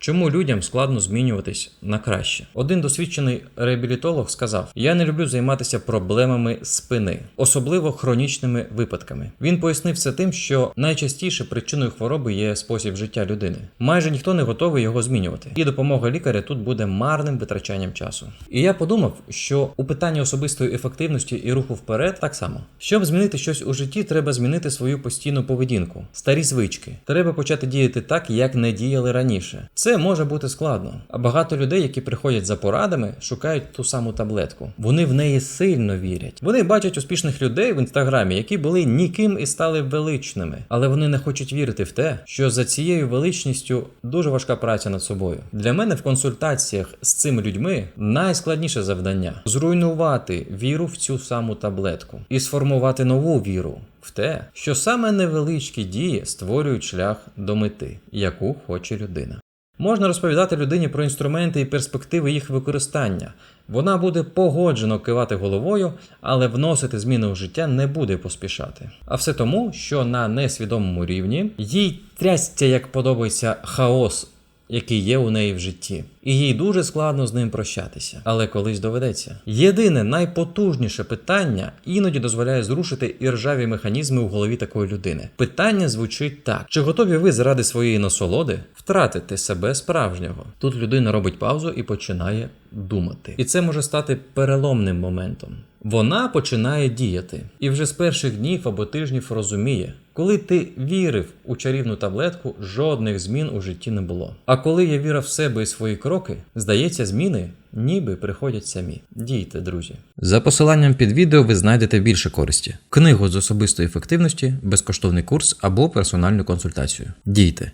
Чому людям складно змінюватись на краще? Один досвідчений реабілітолог сказав: Я не люблю займатися проблемами спини, особливо хронічними випадками. Він пояснив це тим, що найчастіше причиною хвороби є спосіб життя людини. Майже ніхто не готовий його змінювати, і допомога лікаря тут буде марним витрачанням часу. І я подумав, що у питанні особистої ефективності і руху вперед так само. Щоб змінити щось у житті, треба змінити свою постійну поведінку, старі звички. Треба почати діяти так, як не діяли раніше. Це може бути складно. А багато людей, які приходять за порадами, шукають ту саму таблетку. Вони в неї сильно вірять. Вони бачать успішних людей в інстаграмі, які були ніким і стали величними, але вони не хочуть вірити в те, що за цією величністю дуже важка праця над собою. Для мене в консультаціях з цими людьми найскладніше завдання зруйнувати віру в цю саму таблетку і сформувати нову віру в те, що саме невеличкі дії створюють шлях до мети, яку хоче людина. Можна розповідати людині про інструменти і перспективи їх використання. Вона буде погоджено кивати головою, але вносити зміни у життя не буде поспішати. А все тому, що на несвідомому рівні їй трясця як подобається хаос, який є у неї в житті, і їй дуже складно з ним прощатися, але колись доведеться. Єдине найпотужніше питання іноді дозволяє зрушити іржаві механізми у голові такої людини. Питання звучить так: чи готові ви заради своєї насолоди втратити себе справжнього? Тут людина робить паузу і починає думати. І це може стати переломним моментом. Вона починає діяти, і вже з перших днів або тижнів розуміє, коли ти вірив у чарівну таблетку, жодних змін у житті не було. А коли я вірив в себе і свої кроки, здається, зміни ніби приходять самі. Дійте, друзі. За посиланням під відео ви знайдете більше користі: книгу з особистої ефективності, безкоштовний курс або персональну консультацію. Дійте.